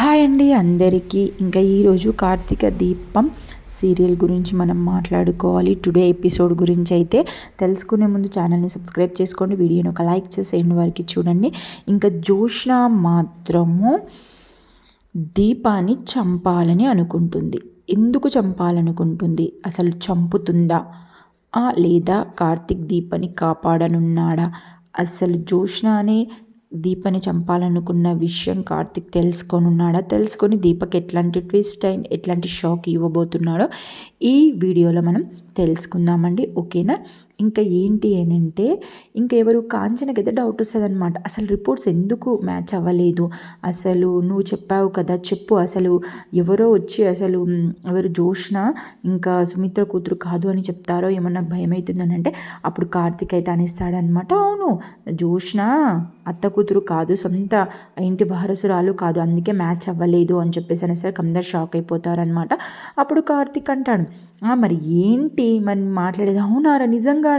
Hi అండి అందరికీ. ఇంకా ఈరోజు కార్తీక దీపం సీరియల్ గురించి మనం మాట్లాడుకోవాలి. టుడే ఎపిసోడ్ గురించి అయితే తెలుసుకునే ముందు ఛానల్ని సబ్స్క్రైబ్ చేసుకోండి. వీడియోని ఒక లైక్ చేసేయండి వారికి చూడండి. ఇంకా జోష్న మాత్రము దీపాన్ని చంపాలని అనుకుంటుంది. ఎందుకు చంపాలనుకుంటుంది? అసలు చంపుతుందా? లేదా కార్తీక్ దీపాన్ని కాపాడనున్నాడా? అసలు జోష్నానే దీపని చంపాలనుకున్న విషయం కార్తిక్ తెలుసుకొని ఉన్నాడా తెలుసుకొని దీపక్ ఎట్లాంటి ట్విస్ట్ అండ్ ఎట్లాంటి షాక్ ఇవ్వబోతున్నాడో ఈ వీడియోలో మనం తెలుసుకుందామండి. ఓకేనా? ఇంకా ఏంటి అని అంటే ఇంకా ఎవరు కాంచనకైతే డౌట్ వస్తుంది అనమాట అసలు రిపోర్ట్స్ ఎందుకు మ్యాచ్ అవ్వలేదు? అసలు నువ్వు చెప్పావు కదా చెప్పు. అసలు ఎవరో వచ్చి అసలు ఎవరు జోష్న ఇంకా సుమిత్ర కూతురు కాదు అని చెప్తారో ఏమన్నా భయం అవుతుందని అంటే అప్పుడు కార్తిక్ అయితే అనేస్తాడనమాట అవును జోష్న అత్త కూతురు కాదు సొంత ఇంటి వారసురాలు కాదు అందుకే మ్యాచ్ అవ్వలేదు అని చెప్పేసి అనేసరికి అందరు షాక్ అయిపోతారనమాట అప్పుడు కార్తిక్ అంటాడు మరి ఏంటి? మరి మాట్లాడేది అవునారా? నిజంగా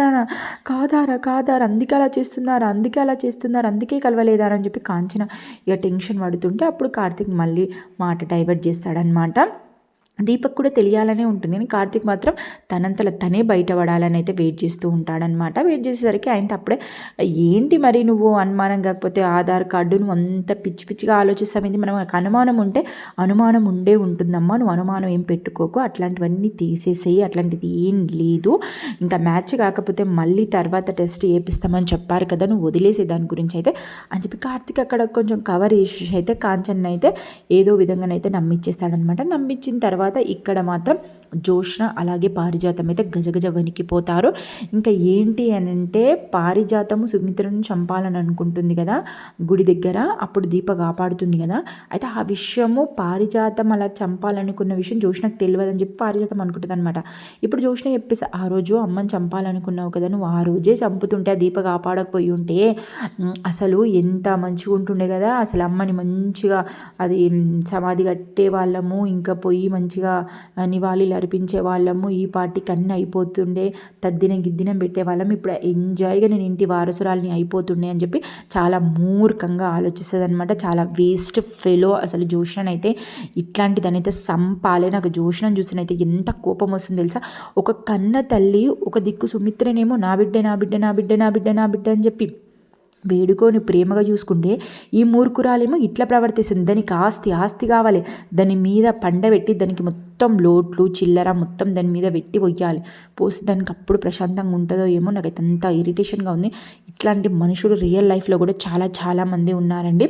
కాదారా కాదారా అందుకే అలా చేస్తున్నారా అందుకే అలా చేస్తున్నారు అందుకే కలవలేదారా అని చెప్పి కాంచన ఇక టెన్షన్ పడుతుంటే అప్పుడు కార్తిక్ మళ్ళీ మాట డైవర్ట్ చేస్తాడనమాట దీపక్ కూడా తెలియాలనే ఉంటుంది. కానీ కార్తీక్ మాత్రం తనంతల తనే బయటపడాలని అయితే వెయిట్ చేస్తూ ఉంటాడనమాట వెయిట్ చేసేసరికి ఆయన అప్పుడే ఏంటి మరి నువ్వు అనుమానం కాకపోతే ఆధార్ కార్డు నువ్వు అంత పిచ్చి పిచ్చిగా ఆలోచిస్తామేంది మనం అనుమానం ఉంటే అనుమానం ఉండే ఉంటుందమ్మా. నువ్వు అనుమానం ఏం పెట్టుకోకు. అట్లాంటివన్నీ తీసేసేయి. అట్లాంటిది ఏం లేదు. ఇంకా మ్యాచ్ కాకపోతే మళ్ళీ తర్వాత టెస్ట్ వేపిస్తామని చెప్పారు కదా. నువ్వు వదిలేసే దాని గురించి అయితే. అని చెప్పి కార్తీక్ అక్కడ కొంచెం కవర్ చేసి అయితే కాంచన్ అయితే ఏదో విధంగానైతే నమ్మిచ్చేస్తాడనమాట నమ్మించిన తర్వాత తర్వాత ఇక్కడ మాత్రం జోష్న అలాగే పారిజాతం అయితే గజగజ వణికిపోతారు. ఇంకా ఏంటి అని అంటే పారిజాతము సుమిత్రను చంపాలని అనుకుంటుంది కదా గుడి దగ్గర అప్పుడు దీప కాపాడుతుంది కదా. అయితే ఆ విషయము పారిజాతం అలా చంపాలనుకున్న విషయం జోష్నకు తెలియదని చెప్పి పారిజాతం అనుకుంటుంది అనమాట ఇప్పుడు జోష్న చెప్పేసి ఆ రోజు అమ్మని చంపాలనుకున్నావు కదా నువ్వు ఆ రోజే చంపుతుంటే ఆ దీప కాపాడకపోయి ఉంటే అసలు ఎంత మంచిగా ఉంటుండే కదా అసలు అమ్మని మంచిగా అది సమాధి కట్టే వాళ్ళము ఇంకా పోయి మంచిగా మంచిగా నడిపించే వాళ్ళము. ఈ పార్టీకి అన్నీ అయిపోతుండే. తద్దినం గిద్దినం పెట్టే వాళ్ళం ఇప్పుడు ఎంజాయ్గా నేను ఇంటి వారసురాలని అయిపోతుండే అని చెప్పి చాలా మూర్ఖంగా ఆలోచిస్తుంది అనమాట చాలా వేస్ట్ ఫెలో అసలు జోషన్ అయితే. ఇట్లాంటిదని సంపాలే నాకు జోషణం చూసినైతే ఎంత కోపం వస్తుంది తెలుసా? ఒక కన్న తల్లి ఒక దిక్కు సుమిత్రనేమో నా బిడ్డ నా బిడ్డ నా బిడ్డ నా బిడ్డ నా బిడ్డ అని చెప్పి వేడుకొని ప్రేమగా చూసుకుంటే ఈ మూర్ఖురాలేమో ఇట్లా ప్రవర్తిస్తుంది. దానికి ఆస్తి ఆస్తి కావాలి. దాని మీద పండబెట్టి దానికి మొత్తం లోట్లు చిల్లర మొత్తం దాని మీద పెట్టి పోయాలి పోసి దానికి అప్పుడు ప్రశాంతంగా ఉంటుందో ఏమో నాకైతే అంత ఇరిటేషన్గా ఉంది. ఇట్లాంటి మనుషులు రియల్ లైఫ్లో కూడా చాలా చాలామంది ఉన్నారండి.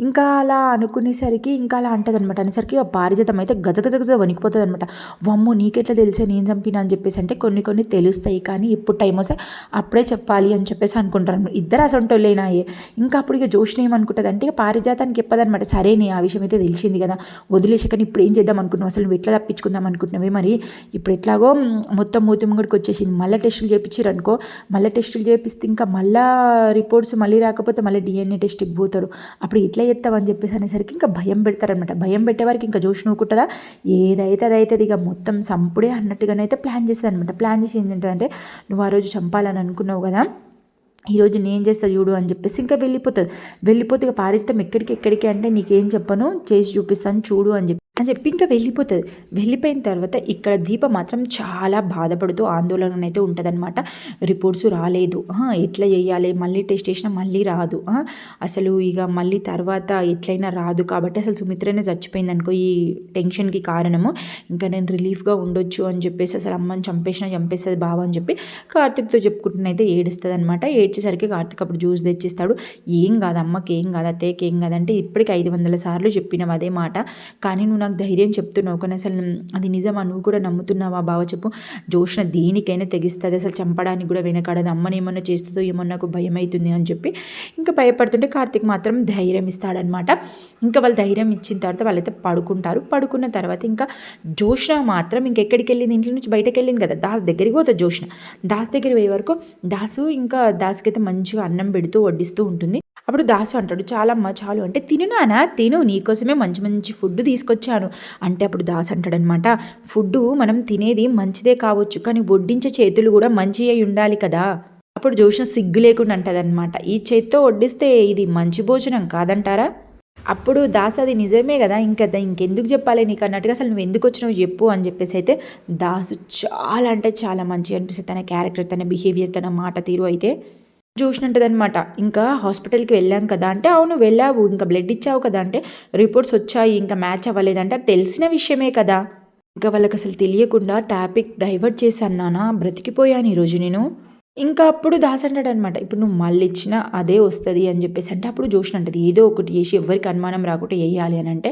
ఇంకా అలా అనుకునేసరికి ఇంకా అలా అంటది అనమాట అనేసరికి ఆ పారిజాతం అయితే గజగజగజ వణికిపోతుంది అనమాట వమ్ము నీకెట్లా తెలిసే? నేను చంపినా అని చెప్పేసి అంటే కొన్ని కొన్ని తెలుస్తాయి. కానీ ఎప్పుడు టైం వస్తే అప్పుడే చెప్పాలి అని చెప్పేసి అనుకుంటారు ఇద్దరు అసొంటోళ్ళేనాయే ఇంకా అప్పుడు ఇక జోష్ని ఏమనుకుంటుంది అంటే ఇక పారిజాతానికి చెప్పదనమాట సరే నీ ఆ విషయం అయితే తెలిసింది కదా. వదిలేసి కానీ ఇప్పుడు ఏం చేద్దాం అనుకుంటున్నావు అసలు నువ్వు ఎట్లా తప్పించుకుందాం అనుకుంటున్నావే మరి? ఇప్పుడు ఎట్లాగో మొత్తం మూతి ముంగడికి వచ్చేసింది. మళ్ళీ టెస్టులు చేయించారు అనుకో మళ్ళీ టెస్టులు చేపిస్తే ఇంకా మళ్ళీ రిపోర్ట్స్ మళ్ళీ రాకపోతే మళ్ళీ డిఎన్ఏ టెస్ట్కి పోతారు. అప్పుడు ఇట్లా చేస్తావని చెప్పేసి అనేసరికి ఇంకా భయం పెడతారనమాట భయం పెట్టేవారికి ఇంకా జోష్ నూకుంటుందా? ఏదైతే అదైతుంది ఇక మొత్తం సంపుడే అన్నట్టుగానైతే ప్లాన్ చేస్తుంది అనమాట ప్లాన్ చేసి ఏంటంటే నువ్వు ఆ రోజు చంపాలని అనుకున్నావు కదా ఈరోజు నేను చేస్తా చూడు అని చెప్పేసి ఇంకా వెళ్ళిపోతుంది. వెళ్ళిపోతే ఇక పారిస్తాం ఎక్కడికి ఎక్కడికి అంటే నీకేం చెప్పను చేసి చూపిస్తాను చూడు అని చెప్పి అని చెప్పి ఇంకా వెళ్ళిపోతుంది. వెళ్ళిపోయిన తర్వాత ఇక్కడ దీప మాత్రం చాలా బాధపడుతూ ఆందోళన అయితే ఉంటుందన్నమాట. రిపోర్ట్స్ రాలేదు. ఎట్లా చేయాలి? మళ్ళీ టెస్ట్ చేసినా మళ్ళీ రాదు. అసలు ఇక మళ్ళీ తర్వాత ఎట్లయినా రాదు కాబట్టి అసలు సుమిత్రనే చచ్చిపోయింది అనుకో ఈ టెన్షన్కి కారణము. ఇంకా నేను రిలీఫ్గా ఉండొచ్చు అని చెప్పేసి అసలు అమ్మని చంపేసినా చంపేస్తుంది బావ అని చెప్పి కార్తిక్తో చెప్పుకుంటున్న అయితే ఏడుస్తుంది అనమాట ఏడ్చేసరికి కార్తిక్ అప్పుడు జ్యూస్ తెచ్చిస్తాడు. ఏం కాదు అమ్మకి ఏం కాదు అత్తయ్యకి ఏం కాదంటే ఇప్పటికి ఐదు వందల సార్లు చెప్పినావు అదే మాట. కానీ నువ్వు నాకు ధైర్యం చెప్తున్నావు. కానీ అసలు అది నిజమా? నువ్వు కూడా నమ్ముతున్నావా? బావ చెప్పు. జోష్ణ దేనికైనా తెగిస్తుంది. అసలు చంపడానికి కూడా వెనకాడదు. అమ్మని ఏమన్నా చేస్తుందో ఏమో నాకు భయం అవుతుంది అని చెప్పి ఇంకా భయపడుతుంటే కార్తీక్ మాత్రం ధైర్యం ఇస్తాడనమాట ఇంకా వాళ్ళు ధైర్యం ఇచ్చిన తర్వాత వాళ్ళైతే పడుకుంటారు. పడుకున్న తర్వాత ఇంకా జోష్ణ మాత్రం ఇంకెక్కడికి వెళ్ళింది? ఇంట్లో నుంచి బయటకు వెళ్ళింది కదా? దాస్ దగ్గరికి పోతుంది జోష్ణ దాస్ దగ్గర పోయే వరకు దాసు ఇంకా దాస్కి అయితే మంచిగా అన్నం పెడుతూ వడ్డిస్తూ ఉంటుంది. అప్పుడు దాసు అంటాడు చాలమ్మ చాలు. అంటే తిను నానా తిను నీకోసమే మంచి మంచి ఫుడ్ తీసుకొచ్చాను. అంటే అప్పుడు దాసు అంటాడనమాట ఫుడ్ మనం తినేది మంచిదే కావచ్చు కానీ వడ్డించే చేతులు కూడా మంచి అయి ఉండాలి కదా. అప్పుడు జోషం సిగ్గు లేకుండా అంటదనమాట ఈ చేత్తో వడ్డిస్తే ఇది మంచి భోజనం కాదంటారా? అప్పుడు దాస్ అది నిజమే కదా ఇంకా ఇంకెందుకు చెప్పాలి నీకు అన్నట్టుగా అసలు నువ్వు ఎందుకు వచ్చినావు చెప్పు అని చెప్పేసి అయితే దాసు చాలా అంటే చాలా మంచిగా అనిపిస్తుంది తన క్యారెక్టర్ తన బిహేవియర్ తన మాట తీరు అయితే. చూసినట్టదనమాట ఇంకా హాస్పిటల్కి వెళ్ళాం కదా అంటే అవును వెళ్ళావు ఇంకా బ్లడ్ ఇచ్చావు కదా అంటే రిపోర్ట్స్ వచ్చాయి ఇంకా మ్యాచ్ అవ్వలేదంటే తెలిసిన విషయమే కదా. ఇంకా వాళ్ళకి అసలు తెలియకుండా టాపిక్ డైవర్ట్ చేశాను నాన్న బ్రతికిపోయాను ఈరోజు నేను. ఇంకా అప్పుడు దాస్ అంటాడనమాట ఇప్పుడు నువ్వు మళ్ళీ ఇచ్చినా అదే వస్తుంది అని చెప్పేసి. అంటే అప్పుడు జోషన్ అంటది ఏదో ఒకటి చేసి ఎవరికి అనుమానం రాకుండా వేయాలి అని అంటే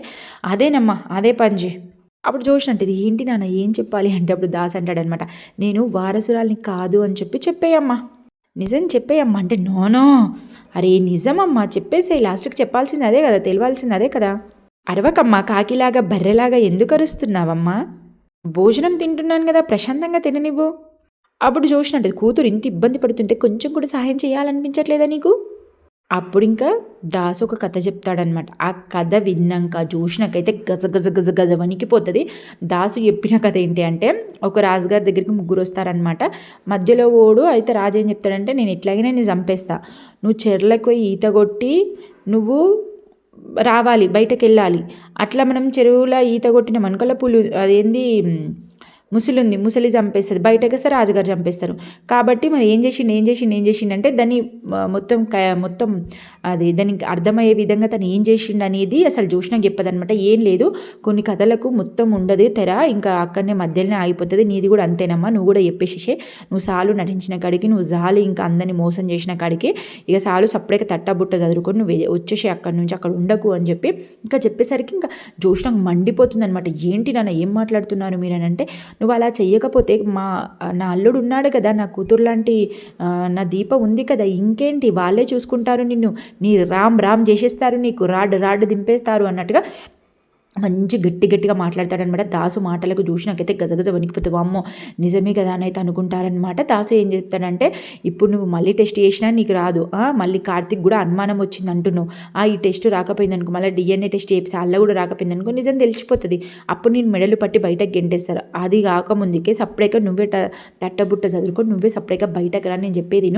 అదేనమ్మా అదే పని అప్పుడు జోషన్ అంటది ఏంటి నాన్న ఏం చెప్పాలి? అంటే అప్పుడు దాస్ అంటాడనమాట నేను వారసురాలిని కాదు అని చెప్పి చెప్పేయమ్మా. నిజం చెప్పేయమ్మా అంటే నోనో అరే నిజమమ్మా. చెప్పేసే లాస్ట్కి చెప్పాల్సింది అదే కదా తెలియాల్సింది అదే కదా. అరవకమ్మా కాకిలాగా బర్రెలాగా ఎందుకు అరుస్తున్నావమ్మా? భోజనం తింటున్నాను కదా ప్రశాంతంగా తిననివ్వు. అప్పుడు చూసినట్టు కూతురు ఇంత ఇబ్బంది పడుతుంటే కొంచెం కూడా సహాయం చేయాలనిపించట్లేదా నీకు? అప్పుడు ఇంకా దాసు ఒక కథ చెప్తాడనమాట ఆ కథ విన్నాక చూసినాకైతే గజ గజ గజ గజ వణికిపోతుంది. దాసు చెప్పిన కథ ఏంటి అంటే ఒక రాజుగారి దగ్గరికి ముగ్గురు వస్తారనమాట మధ్యలో ఓడు అయితే రాజు ఏం చెప్తాడంటే నేను ఎట్లాగైనా నేను చంపేస్తా. నువ్వు చెర్లకు పోయి ఈత కొట్టి నువ్వు రావాలి బయటకు వెళ్ళాలి అట్లా మనం చెరువులో ఈత కొట్టిన మనకల పులు అదేంది ముసలి ఉంది ముసలి చంపేస్తుంది బయటకు వస్తే రాజుగారు చంపేస్తారు. కాబట్టి మరి ఏం చేసిండు ఏం చేసిండు ఏం చేసిండు అంటే దాన్ని మొత్తం క- మొత్తం అది దానికి అర్థమయ్యే విధంగా తను ఏం చేసిండు అనేది అసలు చూసినా చెప్పదనమాట ఏం లేదు కొన్ని కథలకు మొత్తం ఉండదు తెర ఇంకా అక్కడనే మధ్యలోనే ఆగిపోతుంది. నీది కూడా అంతేనమ్మా నువ్వు కూడా చెప్పేసేసే. నువ్వు సాలు నటించిన కాడికి నువ్వు జాలి ఇంకా అందరిని మోసం చేసిన కాడికి ఇక సాలు సపరేట్గా తట్టబుట్ట చదువుకొని నువ్వు వచ్చేసి అక్కడ నుంచి అక్కడ ఉండకు అని చెప్పి ఇంకా చెప్పేసరికి ఇంకా జోష్నకు మండిపోతుంది అనమాట ఏంటి నాన్న ఏం మాట్లాడుతున్నారు మీరు అని అంటే నువ్వు అలా చెయ్యకపోతే మా నా అల్లుడు ఉన్నాడు కదా నా కూతురు లాంటి నా దీప ఉంది కదా ఇంకేంటి? వాళ్ళే చూసుకుంటారు నిన్ను. నీ రామ్ రామ్ చేసేస్తారు నీకు. రాడ్ రాడ్ దింపేస్తారు అన్నట్టుగా మంచి గట్టి గట్టిగా మాట్లాడతాడనమాట. దాసు మాటలకు చూసినాకైతే గజగజ వణికిపోతావు అమ్మో నిజమే కదా అని అయితే అనుకుంటారనమాట. దాసు ఏం చెప్తాడంటే ఇప్పుడు నువ్వు మళ్ళీ టెస్ట్ చేసినా నీకు రాదు. మళ్ళీ కార్తిక్ కూడా అనుమానం వచ్చింది అంటున్నావు ఆ ఈ టెస్ట్ రాకపోయింది అనుకో మళ్ళీ డిఎన్ఏ టెస్ట్ చేసి అల్ల కూడా రాకపోయింది అనుకో నిజం తెలిసిపోతుంది. అప్పుడు నేను మెడలు పట్టి బయటకు గెంటేస్తారు. అది కాకముందుకే సపరేట్గా నువ్వే తట్టబుట్ట చదువుకో నువ్వే సపరేట్గా బయటకు రా నేను చెప్పేది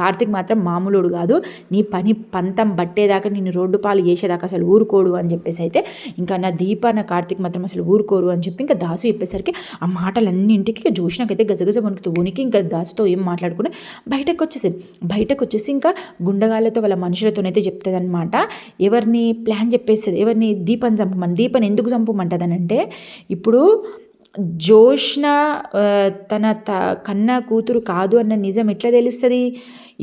కార్తిక్ మాత్రం మామూలుడు కాదు. నీ పని పంతం బట్టేదాకా నేను రోడ్డు పాలు చేసేదాకా అసలు ఊరుకోడు అని చెప్పేసి అయితే ఇంకా నా దీప నా కార్తిక్ మాత్రం అసలు ఊరుకోరు అని చెప్పి ఇంకా దాసు చెప్పేసరికి ఆ మాటలన్నింటికి ఇక జోష్నకైతే గజగజ వణుకుతూ ఉనికి ఇంకా దాసుతో ఏం మాట్లాడుకుని బయటకు వచ్చేసింది బయటకు వచ్చేసి ఇంకా గుండగాళ్ళతో వాళ్ళ మనుషులతోనైతే చెప్తుంది అనమాట ఎవరిని ప్లాన్ చెప్పేస్తుంది? ఎవరిని దీపని చంపమని దీపని ఎందుకు చంపమంటదనంటే ఇప్పుడు జోష్న తన త కన్న కూతురు కాదు అన్న నిజం ఎట్లా తెలుస్తుంది?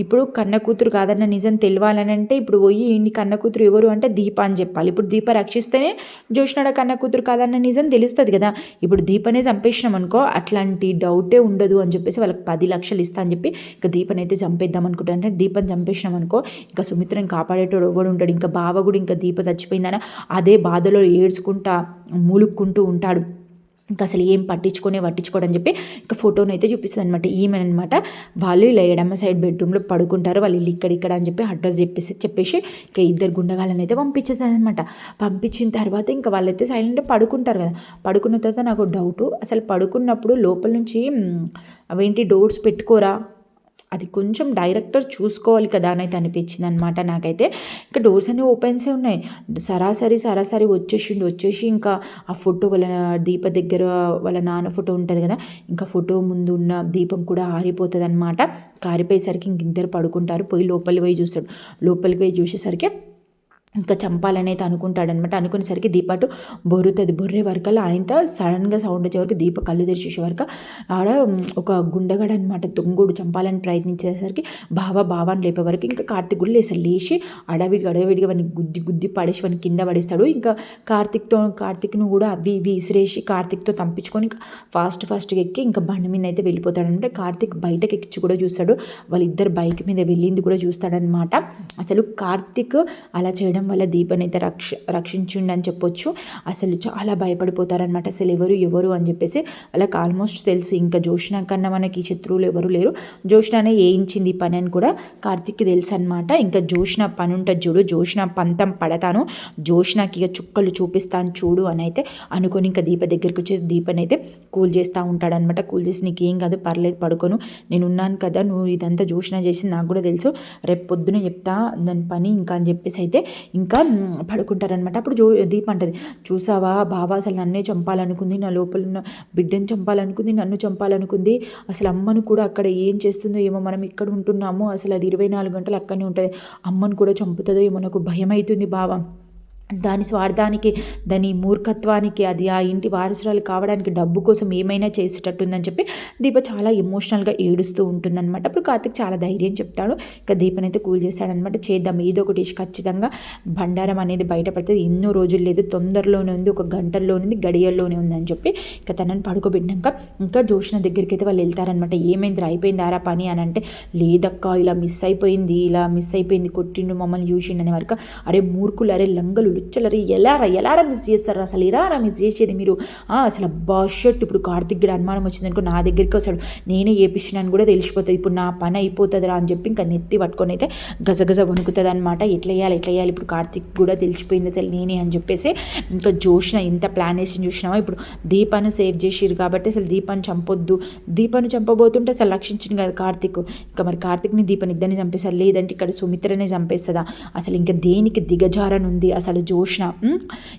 ఇప్పుడు కన్న కూతురు కాదన్న నిజం తెలియాలని అంటే ఇప్పుడు పోయి నీ కన్న కూతురు ఎవరు అంటే దీప అని చెప్పాలి. ఇప్పుడు దీప రక్షిస్తేనే జోష్నాడ కన్న కూతురు కాదన్న నిజం తెలుస్తుంది కదా. ఇప్పుడు దీపనే చంపేసినాం అనుకో అట్లాంటి డౌటే ఉండదు అని చెప్పేసి వాళ్ళకి పది లక్షలు ఇస్తా అని చెప్పి ఇంకా దీపని అయితే చంపేద్దాం అనుకుంటా. అంటే దీపం చంపేసినాం అనుకో ఇంకా సుమిత్రని కాపాడేటోడు ఎవడు ఉంటాడు. ఇంకా బావ కూడా ఇంకా దీప చచ్చిపోయిందని అదే బాధలో ఏడ్చుకుంటా మూలుక్కుంటూ ఉంటాడు. ఇంకా అసలు ఏం పట్టించుకునే పట్టించుకోడని చెప్పి ఇంకా ఫోటోని అయితే చూపిస్తుంది అనమాట ఈమెనమాట వాళ్ళు ఇలా ఎడమ సైడ్ బెడ్రూమ్లో పడుకుంటారు వాళ్ళు ఇల్లు ఇక్కడ ఇక్కడ అని చెప్పి అడ్రస్ చెప్పేసి చెప్పేసి ఇంకా ఇద్దరు గుండగాలని అయితే పంపించేది అనమాట పంపించిన తర్వాత ఇంకా వాళ్ళైతే సైలెంట్గా పడుకుంటారు కదా. పడుకున్న తర్వాత నాకు డౌట్ అసలు పడుకున్నప్పుడు లోపల నుంచి అవేంటి డోర్స్ పెట్టుకోరా? అది కొంచెం డైరెక్టర్ చూసుకోవాలి కదా అని అయితే అనిపించింది అనమాట నాకైతే. ఇంకా డోర్స్ అన్నీ ఓపెన్సే ఉన్నాయి. సరాసరి సరాసరి వచ్చేసిండు వచ్చేసి ఇంకా ఆ ఫోటో వాళ్ళ దీప దగ్గర వాళ్ళ నాన్న ఫోటో ఉంటుంది కదా ఇంకా ఫోటో ముందు ఉన్న దీపం కూడా ఆరిపోతుంది అనమాట కారిపోయేసరికి ఇంక ఇద్దరు పడుకుంటారు పోయి లోపలికి పోయి చూస్తాడు. లోపలికి పోయి చూసేసరికి ఇంకా చంపాలని అయితే అనుకుంటాడనమాట అనుకునేసరికి దీపాటు బొరుతుంది. బొర్రే వరకల్లా ఆయనతో సడన్గా సౌండ్ వచ్చే వరకు దీప కళ్ళు తెరిచేసే వరకు ఆడ ఒక గుండెగాడు అనమాట తొంగుడు చంపాలని ప్రయత్నించేసరికి బావా బావా అని లేపే వరకు ఇంకా కార్తిక్ కూడా లేసాడు లేచి అడవిడిగా అడవిడిగా వాడిని గుద్ది గుద్ది పడేసి వాడిని కింద పడేస్తాడు. ఇంకా కార్తిక్తో కార్తిక్ను కూడా అవి ఇవి విసిరేసి కార్తిక్తో తంపించుకొని ఇంకా ఫాస్ట్ ఫాస్ట్గా ఎక్కి ఇంకా బండి మీద అయితే వెళ్ళిపోతాడు కార్తిక్ బయటకు ఎక్కించి కూడా చూస్తాడు. వాళ్ళిద్దరు బైక్ మీద వెళ్ళింది కూడా చూస్తాడనమాట అసలు కార్తిక్ అలా చేయడం వల్ల దీపని అయితే రక్ష రక్షించండి అని చెప్పొచ్చు. అసలు చాలా భయపడిపోతారనమాట అసలు ఎవరు ఎవరు అని చెప్పేసి వాళ్ళకి ఆల్మోస్ట్ తెలుసు. ఇంకా జోష్న కన్నా మనకి శత్రువులు ఎవరు లేరు. జోష్ననే వేయించింది ఈ పని అని కూడా కార్తిక్కి తెలుసు అనమాట ఇంకా జోష్న పని ఉంటుంది చూడు జోష్న పంతం పడతాను. జోష్నకి ఇక చుక్కలు చూపిస్తాను చూడు అని అయితే అనుకొని ఇంకా దీప దగ్గరికి వచ్చి దీపని అయితే కూల్ చేస్తూ ఉంటాడనమాట కూల్ చేసి నీకు ఏం కాదు పర్లేదు పడుకోను. నేను ఉన్నాను కదా నువ్వు ఇదంతా జోష్న చేసి నాకు కూడా తెలుసు. రేపు పొద్దున చెప్తా దాని పని ఇంకా అని చెప్పేసి అయితే ఇంకా పడుకుంటారనమాట అప్పుడు జో దీప్ అంటది. చూసావా బావ అసలు నన్నే చంపాలనుకుంది నా లోపల ఉన్న బిడ్డను చంపాలనుకుంది నన్ను చంపాలనుకుంది. అసలు అమ్మను కూడా అక్కడ ఏం చేస్తుందో ఏమో మనం ఇక్కడ ఉంటున్నాము. అసలు అది ఇరవై నాలుగు గంటలు అక్కడనే ఉంటుంది. అమ్మను కూడా చంపుతుందో ఏమో నాకు భయం అవుతుంది బాబా దాని స్వార్థానికి దాని మూర్ఖత్వానికి అది ఆ ఇంటి వారసురాలు కావడానికి డబ్బు కోసం ఏమైనా చేసేటట్టుందని చెప్పి దీప చాలా ఎమోషనల్గా ఏడుస్తూ ఉంటుందన్నమాట. అప్పుడు కార్తిక్ చాలా ధైర్యం చెప్తాడు. ఇక దీపనైతే కూల్ చేస్తాడనమాట చేద్దాం ఏదో ఒకటి ఖచ్చితంగా బండారం అనేది బయటపడుతుంది ఎన్నో రోజులు లేదు. తొందరలోనే ఉంది ఒక గంటల్లోనే ఉంది గడియల్లోనే ఉందని చెప్పి ఇక తనని పడుకోబెట్టినాక ఇంకా జోష్న దగ్గరికి అయితే వాళ్ళు వెళ్తారనమాట ఏమైంది? అయిపోయింది? ఆరా పని అని అంటే లేదక్కా ఇలా మిస్ అయిపోయింది ఇలా మిస్ అయిపోయింది కొట్టిండు మమ్మల్ని చూసిండు అనే వరకు. అరే మూర్ఖులు అరే లంగలు లుచ్చలరి ఎలారా ఎలారా మిస్ చేస్తారు? అసలు ఎలారా మిస్ చేసేది మీరు? అసలు అబ్బా షర్ట్ ఇప్పుడు కార్తిక్ గడ అనుమానం వచ్చిందనుకో నా దగ్గరికి వస్తాడు. నేనే ఏపిస్తున్నాను కూడా తెలిసిపోతుంది. ఇప్పుడు నా పని అయిపోతుందిరా అని చెప్పి ఇంకా నెత్తి పట్టుకొని అయితే గజగజ వణుకుతుంది అనమాట ఎట్లా వేయాలి ఎట్లా వేయాలి ఇప్పుడు కార్తిక్ కూడా తెలిసిపోయింది అసలు నేనే అని చెప్పేసి ఇంకా జోష్న ఇంత ప్లాన్ వేసి చూసినావా? ఇప్పుడు దీపాన్ని సేవ్ చేసిరు కాబట్టి అసలు దీపాన్ని చంపొద్దు. దీపాన్ని చంపబోతుంటే అసలు రక్షించింది కదా కార్తిక్. ఇంకా మరి కార్తిక్ని దీపాన్ని ఇద్దరిని చంపేస్తారు లేదంటే ఇక్కడ సుమిత్రనే చంపేస్తుందా? అసలు ఇంకా దేనికి దిగజారనుంది? అసలు జోష్న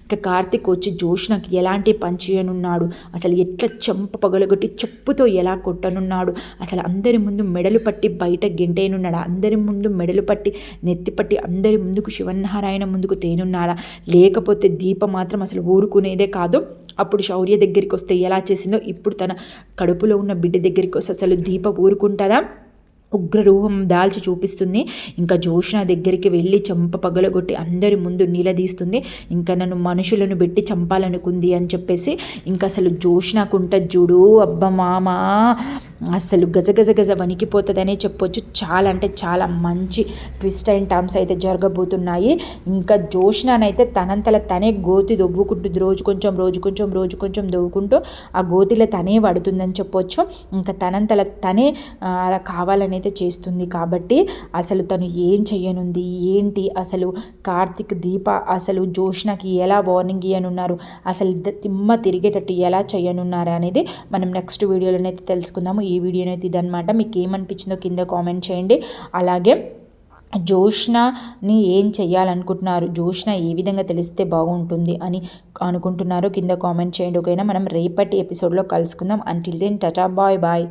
ఇంకా కార్తిక్ వచ్చి జోష్నకి ఎలాంటి పని చేయనున్నాడు? అసలు ఎట్లా చెంప పగలగొట్టి చెప్పుతో ఎలా కొట్టనున్నాడు? అసలు అందరి ముందు మెడలు పట్టి బయట గెంటేనున్నాడా? అందరి ముందు మెడలు పట్టి నెత్తి పట్టి అందరి ముందుకు శివనారాయణ ముందుకు తేనున్నారా లేకపోతే దీప మాత్రం అసలు ఊరుకునేదే కాదు. అప్పుడు శౌర్య దగ్గరికి వస్తే ఎలా చేసిందో ఇప్పుడు తన కడుపులో ఉన్న బిడ్డ దగ్గరికి వస్తే అసలు దీప ఊరుకుంటారా ఉగ్రరూహం దాల్చి చూపిస్తుంది. ఇంకా జోష్ణ దగ్గరికి వెళ్ళి చంప పగలగొట్టి అందరి ముందు నిలదీస్తుంది. ఇంకా నన్ను మనుషులను పెట్టి చంపాలనుకుంది అని చెప్పేసి ఇంకా అసలు జోష్నకుంట చూడు అబ్బ మామ అసలు గజగజ గజ వణికిపోతుందనే చెప్పొచ్చు. చాలా అంటే చాలా మంచి ట్విస్ట్ అండ్ టర్మ్స్ అయితే జరగబోతున్నాయి. ఇంకా జోష్నానైతే తనంతల తనే గోతి దొవ్వుకుంటుంది. రోజు కొంచెం రోజు కొంచెం రోజు కొంచెం దొవ్వుకుంటూ ఆ గోతిలో తనే పడుతుందని చెప్పొచ్చు. ఇంకా తనంతల తనే అలా కావాలని అయితే చేస్తుంది కాబట్టి అసలు తను ఏం చేయనుంది ఏంటి అసలు కార్తిక్ దీప అసలు జోష్నకి ఎలా వార్నింగ్ ఇయ్యనున్నారు? అసలు తిమ్మ తిరిగేటట్టు ఎలా చేయనున్నారు అనేది మనం నెక్స్ట్ వీడియోలోనైతే తెలుసుకుందాము. ఈ వీడియోనైతే ఇదనమాట మీకు ఏమనిపించిందో కింద కామెంట్ చేయండి. అలాగే జోష్నని ఏం చేయాలనుకుంటున్నారు జోష్న ఏ విధంగా తెలిస్తే బాగుంటుంది అని అనుకుంటున్నారో కింద కామెంట్ చేయండి. ఓకేనా మనం రేపటి ఎపిసోడ్లో కలుసుకుందాం. Until then tata bye bye